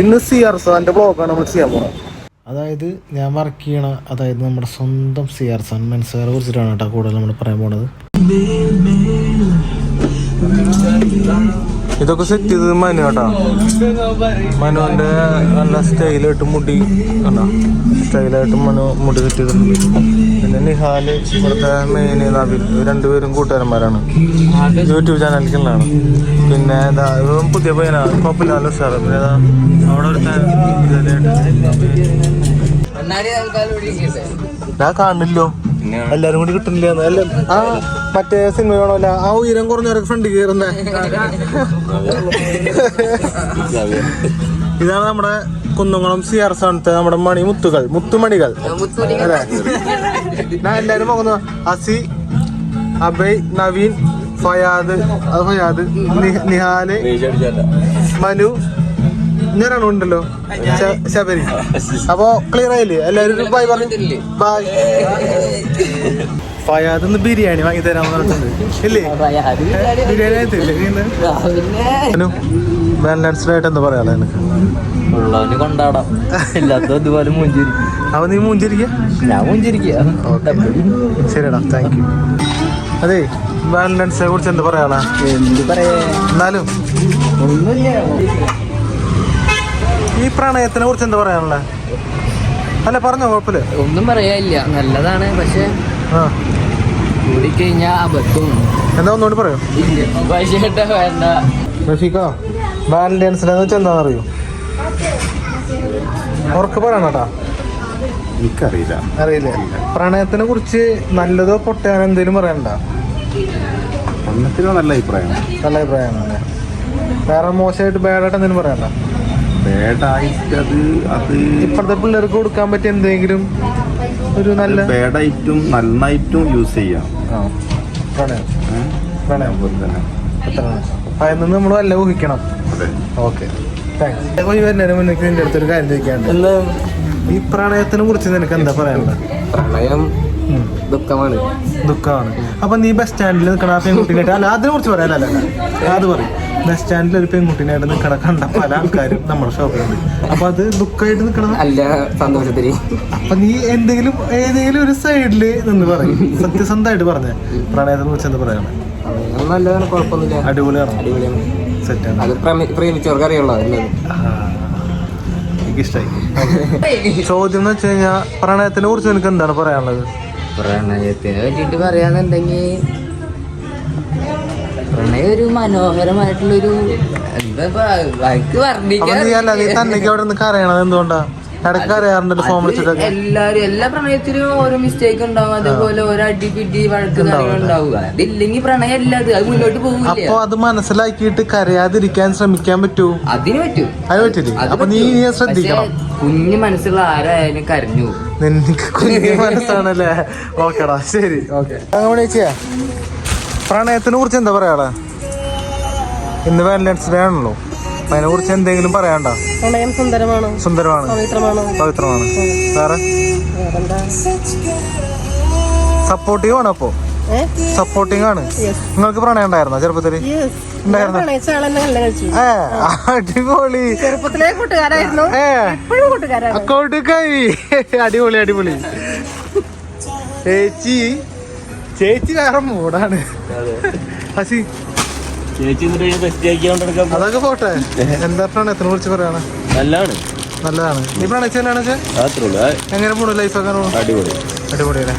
ഇന്ന് C R സാറിന്റെ ബ്ലോഗാണ് നമ്മൾ ചെയ്യാൻ പോകുന്നത് അതായത് ഞാൻ വർക്ക് ചെയ്യണ അതായത് നമ്മുടെ സ്വന്തം സി ആർ സാൻ മനസ്സുകാരെ കുറിച്ചിട്ടാണ് കേട്ടോ കൂടുതൽ നമ്മൾ പറയാൻ പോണത്. ഇതൊക്കെ സെറ്റ് ചെയ്തത് മനു കേട്ടോ മനുവിന്റെ നല്ല സ്റ്റൈലായിട്ട് മുടി കണ്ടോ? സ്റ്റൈലായിട്ട് മനു മുടി സെറ്റ് ചെയ്തിട്ടുണ്ട്. പിന്നെ നിഹാൽ ഇവിടുത്തെ മെയിൻ നബിൽ രണ്ടുപേരും കൂട്ടുകാരന്മാരാണ്. യൂട്യൂബ് ചാനലിലാണ് പിന്നെ ഇതാ പുതിയ പയ്യനാണ് കുഴപ്പമില്ല ഉഷാറ് പിന്നെ ഇതാ അവിടെ ഒരു ഞാൻ കാണില്ലോ എല്ലാരും കൂടി കിട്ടുന്നില്ല അല്ല ആ മറ്റേ സിനിമ വേണമല്ല ആ ഉയരം കുറഞ്ഞവരൊക്കെ ഫ്രണ്ട് കയറുന്ന. ഇതാണ് നമ്മുടെ കുന്നംകുളം സി ആർ സ്ഥാനത്തെ നമ്മുടെ മണി മുത്തുകൾ മുത്തുമണികൾ. അല്ലേ? ഞാൻ എല്ലാരും പോകുന്നു. അസി അബൈ നവീൻ ഫയാദ് അത് ഫയാദ് നിഹാൽ മനു ഇങ്ങനെ ഉണ്ടല്ലോ. ശബരി. അപ്പോ ക്ലിയർ ആയില്ലേ? എല്ലാരും ബൈ പറഞ്ഞു. ബൈ ഫയാദ് ബിരിയാണി വാങ്ങി തരാൻ പറഞ്ഞിട്ടുണ്ട്. ഇല്ലേ? ബിരിയാണി ആയിട്ടില്ലേ? ബാലൻസ്ഡ് ആയിട്ട് എന്താ പറയാ എനിക്ക് ഉള്ളവന് കൊണ്ടാടാം. ഇല്ലാത്ത ഇതുപോലെ മുഞ്ചിരിക്കും. അവ നീ മൂഞ്ചിരിക്ക? ഞാൻ മുഞ്ചിരിക്കുക ശരിടാ താങ്ക് യു അതെ ബാലൻസിനെ കുറിച്ച് എന്താ പറയാളാ എന്ത് പറയാ? എന്നാലും. ഒന്നുമില്ല. ഈ പ്രണയത്തിനെ കുറിച്ച് എന്താ പറയാനുള്ള? അല്ല പറഞ്ഞോ കുഴപ്പമില്ല. ഒന്നും പറയാനില്ല. നല്ലതാണ് പക്ഷെ അബദ്ധം. എന്താ പറയോ. പൈസ വേണ്ട. റഫീഖ വാലന്റൈൻസ് ഡേ എന്ന് വെച്ചാൽ എന്താണെന്ന് അറിയോ ഉറക്കെ പറയണം കേട്ടാ. എനിക്കറിയില്ല. അറിയില്ല? പ്രണയത്തിനെ കുറിച്ച് നല്ലതോ പൊട്ടയാനോ എന്തെങ്കിലും പറയണ്ട നല്ല അഭിപ്രായമാണ് നല്ല അഭിപ്രായമാണ് വേറെ മോശമായിട്ട് ബാഡായിട്ട് എന്തെങ്കിലും പറയണ്ട ബാഡായിട്ട് അത് അത് ഇപ്പോഴത്തെ പിള്ളേർക്ക് കൊടുക്കാൻ പറ്റിയ എന്തെങ്കിലും ഒരു നല്ല ബാഡായിട്ടും നന്നായിട്ടും യൂസ് ചെയ്യാം. പ്രണയം? പ്രണയം തന്നെ. അതിൽ നിന്ന് നമ്മൾ വല്ല ഊഹിക്കണം. ഓക്കെ. താങ്ക്സ് പോയി വരുന്നതിന് മുന്നേ നിന്റെ അടുത്തൊരു കാര്യം ചോദിക്കാണ്ട് ഈ പ്രണയത്തിനെ കുറിച്ച് നിനക്ക് എന്താ പറയാനുള്ളത്? പ്രണയം. ദുഃഖമാണ്. ദുഃഖമാണ്. അപ്പൊ നീ ബസ് സ്റ്റാൻഡിൽ നിൽക്കണ അല്ല അതിനെ കുറിച്ച് പറയാനല്ല. അത് പറയും. ബസ് സ്റ്റാൻഡിൽ ഒരു പെൺകുട്ടീനായിട്ട് നിൽക്കണ കണ്ട പല ആൾക്കാരും നമ്മുടെ ഷോപ്പിലുണ്ട് അപ്പൊ അത് ദുഃഖമായിട്ട് നിൽക്കണം അല്ല സന്തോഷത്തിന് അപ്പൊ നീ എന്തെങ്കിലും ഏതെങ്കിലും ഒരു സൈഡിൽ നിന്ന് പറയും. സത്യസന്ധമായിട്ട് പറഞ്ഞ. പ്രണയത്തെ കുറിച്ച് എന്താ പറയണേ പ്രണയം നല്ലതാണ് കുഴപ്പമൊന്നുമില്ല. അടിപൊളിയാണോ. അടിപൊളിയാണ്. സെറ്റാണ് അത് പ്രേമി- പ്രേമിച്ചവർക്ക് അറിയുള്ളൂ എന്നത് എനിക്കിഷ്ടായി. ചോദ്യം എന്ന് വെച്ച് കഴിഞ്ഞാൽ പ്രണയത്തിനെ കുറിച്ച് നിനക്ക് എന്താണ് പറയാനുള്ളത്? പ്രണയത്തിനെ പറ്റിയിട്ട് പറയാന്നുണ്ടെങ്കിൽ ഒരു മനോഹരമായിട്ടുള്ളൊരു എന്താ എന്തുകൊണ്ടാ? എല്ലാരും എല്ലാ പ്രണയത്തിലും ഓരോ മിസ്റ്റേക്ക് ഉണ്ടാവും. അതേപോലെ ഓരോ അടിപിടി വഴക്ക് ഉണ്ടാവുക അതില്ലെങ്കിൽ പ്രണയം അല്ല അത്. മുന്നോട്ട് പോകും അപ്പൊ അത് മനസ്സിലാക്കിയിട്ട് കരയാതിരിക്കാൻ ശ്രമിക്കാൻ പറ്റൂ? അതിന് പറ്റും. അത് പറ്റില്ലേ? അത് അപ്പൊ നീ ശ്രദ്ധിക്കണം. കുഞ്ഞു മനസ്സുള്ള ആരായാലും കരഞ്ഞു പോകും. നിനക്ക് കുഞ്ഞു മനസ്സാണല്ലേ? ഓക്കെടാ ശരി ഓക്കെ. അങ്ങനെ പ്രണയത്തിനെ കുറിച്ച് എന്താ പറയാടാ ഇന്ന് വാലന്റൈൻസ് ഡേ ആണല്ലോ. അതിനെ കുറിച്ച് എന്തെങ്കിലും പറയാണ്ട പ്രണയം സുന്ദരമാണ്. സുന്ദരമാണ്. പവിത്രമാണ്. പവിത്രമാണ്. വേറെ? സപ്പോർട്ടീവ് ആണ് അപ്പോ? സപ്പോർട്ടിംഗ് സപ്പോർട്ടിങ് ആണ്. നിങ്ങൾക്ക് പ്രണയം ഉണ്ടായിരുന്നോ ചെറുപ്പത്തിൽ? അടിപൊളി. ചെറുപ്പത്തിലേ കൂട്ടുകാരായിരുന്നു. അടിപൊളി അടിപൊളി. ചേച്ചി. ചേച്ചി വേറെ മൂടാണ് ഹസി അതൊക്കെ പോട്ടെ. എന്താണ് എത്ര കുറിച്ച് പറയാണ്? നല്ലതാണ്. നല്ലതാണ് നീ പ്രണയിച്ചാണ് എങ്ങനെ പോണു? ലൈഫ് ഒക്കെ അടിപൊളി. അടിപൊളി അടിപൊളിയല്ലേ